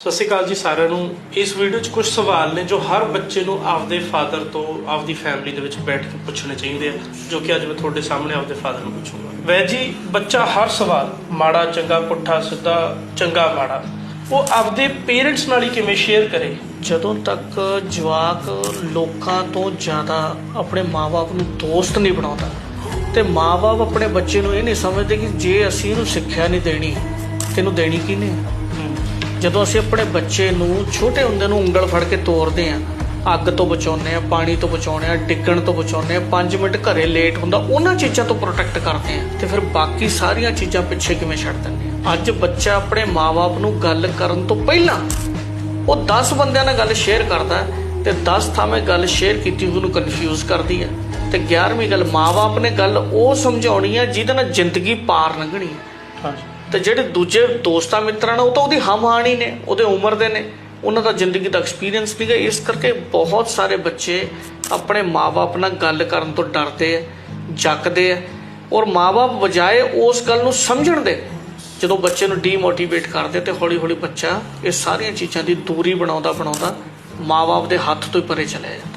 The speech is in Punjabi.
ਸਤਿ ਸ਼੍ਰੀ ਅਕਾਲ ਜੀ ਸਾਰਿਆਂ ਨੂੰ। ਇਸ ਵੀਡੀਓ 'ਚ ਕੁਝ ਸਵਾਲ ਨੇ ਜੋ ਹਰ ਬੱਚੇ ਨੂੰ ਆਪਦੇ ਫਾਦਰ ਤੋਂ ਆਪਦੀ ਫੈਮਿਲੀ ਦੇ ਵਿੱਚ ਬੈਠ ਕੇ ਪੁੱਛਣੇ ਚਾਹੀਦੇ ਆ, ਜੋ ਕਿ ਅੱਜ ਮੈਂ ਤੁਹਾਡੇ ਸਾਹਮਣੇ ਆਪਦੇ ਫਾਦਰ ਨੂੰ ਪੁੱਛੂੰਗਾ। ਵੈ ਜੀ, ਬੱਚਾ ਹਰ ਸਵਾਲ, ਮਾੜਾ, ਚੰਗਾ, ਪੁੱਠਾ, ਸਿੱਧਾ, ਚੰਗਾ, ਮਾੜਾ, ਉਹ ਆਪਦੇ ਪੇਰੈਂਟਸ ਨਾਲ ਹੀ ਕਿਵੇਂ ਸ਼ੇਅਰ ਕਰੇ? ਜਦੋਂ ਤੱਕ ਜਵਾਕ ਲੋਕਾਂ ਤੋਂ ਜ਼ਿਆਦਾ ਆਪਣੇ ਮਾਪੇ ਨੂੰ ਦੋਸਤ ਨਹੀਂ ਬਣਾਉਂਦਾ ਤੇ ਮਾਪੇ ਆਪਣੇ ਬੱਚੇ ਨੂੰ ਇਹ ਨਹੀਂ ਸਮਝਦੇ ਕਿ ਜੇ ਅਸੀਂ ਇਹਨੂੰ ਸਿੱਖਿਆ ਨਹੀਂ ਦੇਣੀ, ਤੈਨੂੰ ਦੇਣੀ ਕਿਹਨੇ ਆ? ਜਦੋਂ ਅਸੀਂ ਆਪਣੇ ਬੱਚੇ ਨੂੰ, ਛੋਟੇ ਹੁੰਦੇ ਨੂੰ ਉਂਗਲ ਫੜ ਕੇ ਤੋਰਦੇ ਆਂ ਅੱਗ ਤੋਂ ਬਚਾਉਂਦੇ ਆ ਪਾਣੀ ਤੋਂ ਬਚਾਉਂਦੇ ਆ ਡਿੱਗਣ ਤੋਂ ਬਚਾਉਂਦੇ ਆ 5 ਮਿੰਟ ਘਰੇ ਲੇਟ ਹੁੰਦਾ, ਉਹਨਾਂ ਚੀਜ਼ਾਂ ਤੋਂ ਪ੍ਰੋਟੈਕਟ ਕਰਦੇ ਆ ਤੇ ਫਿਰ ਬਾਕੀ ਸਾਰੀਆਂ ਚੀਜ਼ਾਂ ਪਿੱਛੇ ਕਿਵੇਂ ਛੱਡ ਦਿੰਦੇ ਆ ਅੱਜ ਬੱਚਾ ਆਪਣੇ ਮਾਪੇ ਨੂੰ ਗੱਲ ਕਰਨ ਤੋਂ ਪਹਿਲਾਂ ਉਹ 10 ਬੰਦਿਆਂ ਨਾਲ ਗੱਲ ਸ਼ੇਅਰ ਕਰਦਾ ਹੈ ਤੇ 10 ਥਾਵੇਂ ਗੱਲ ਸ਼ੇਅਰ ਕੀਤੀ, ਉਹਨੂੰ ਕਨਫਿਊਜ਼ ਕਰਦੀ ਹੈ। ਤੇ 11ਵੀਂ ਗੱਲ ਮਾਪੇ ਨੇ ਗੱਲ ਉਹ ਸਮਝਾਉਣੀ ਹੈ ਜਿਹਦੇ ਨਾਲ ਜ਼ਿੰਦਗੀ ਪਾਰ ਲੰਘਣੀ ਹੈ। ਤੇ ਜਿਹੜੇ ਦੂਜੇ ਦੋਸਤਾਂ ਮਿੱਤਰਾਂ ਨੇ, ਉਹ ਤਾਂ ਉਹਦੀ ਹਮਹਾਣੀ ਨੇ, ਉਹਦੇ ਉਮਰ ਦੇ ਨੇ। ਉਹਨਾਂ ਦਾ ਜ਼ਿੰਦਗੀ ਦਾ ਐਕਸਪੀਰੀਅੰਸ ਨਹੀਂ ਨਹੀਂਗਾ ਇਸ ਕਰਕੇ ਬਹੁਤ ਸਾਰੇ ਬੱਚੇ ਆਪਣੇ ਮਾਪੇ ਨਾਲ ਗੱਲ ਕਰਨ ਤੋਂ ਡਰਦੇ ਆ, ਜੱਕਦੇ ਆ ਔਰ ਮਾਪੇ ਬਜਾਏ ਉਸ ਗੱਲ ਨੂੰ ਸਮਝਣ ਦੇ। ਜਦੋਂ ਬੱਚੇ ਨੂੰ ਡੀਮੋਟੀਵੇਟ ਕਰਦੇ ਤੇ ਹੌਲੀ ਹੌਲੀ ਬੱਚਾ ਇਹ ਸਾਰੀਆਂ ਚੀਜ਼ਾਂ ਦੀ ਦੂਰੀ ਬਣਾਉਂਦਾ ਬਣਾਉਂਦਾ ਮਾਪੇ ਦੇ ਹੱਥ ਤੋਂ ਹੀ ਪਰੇ ਚਲੇ ਜਾਂਦਾ।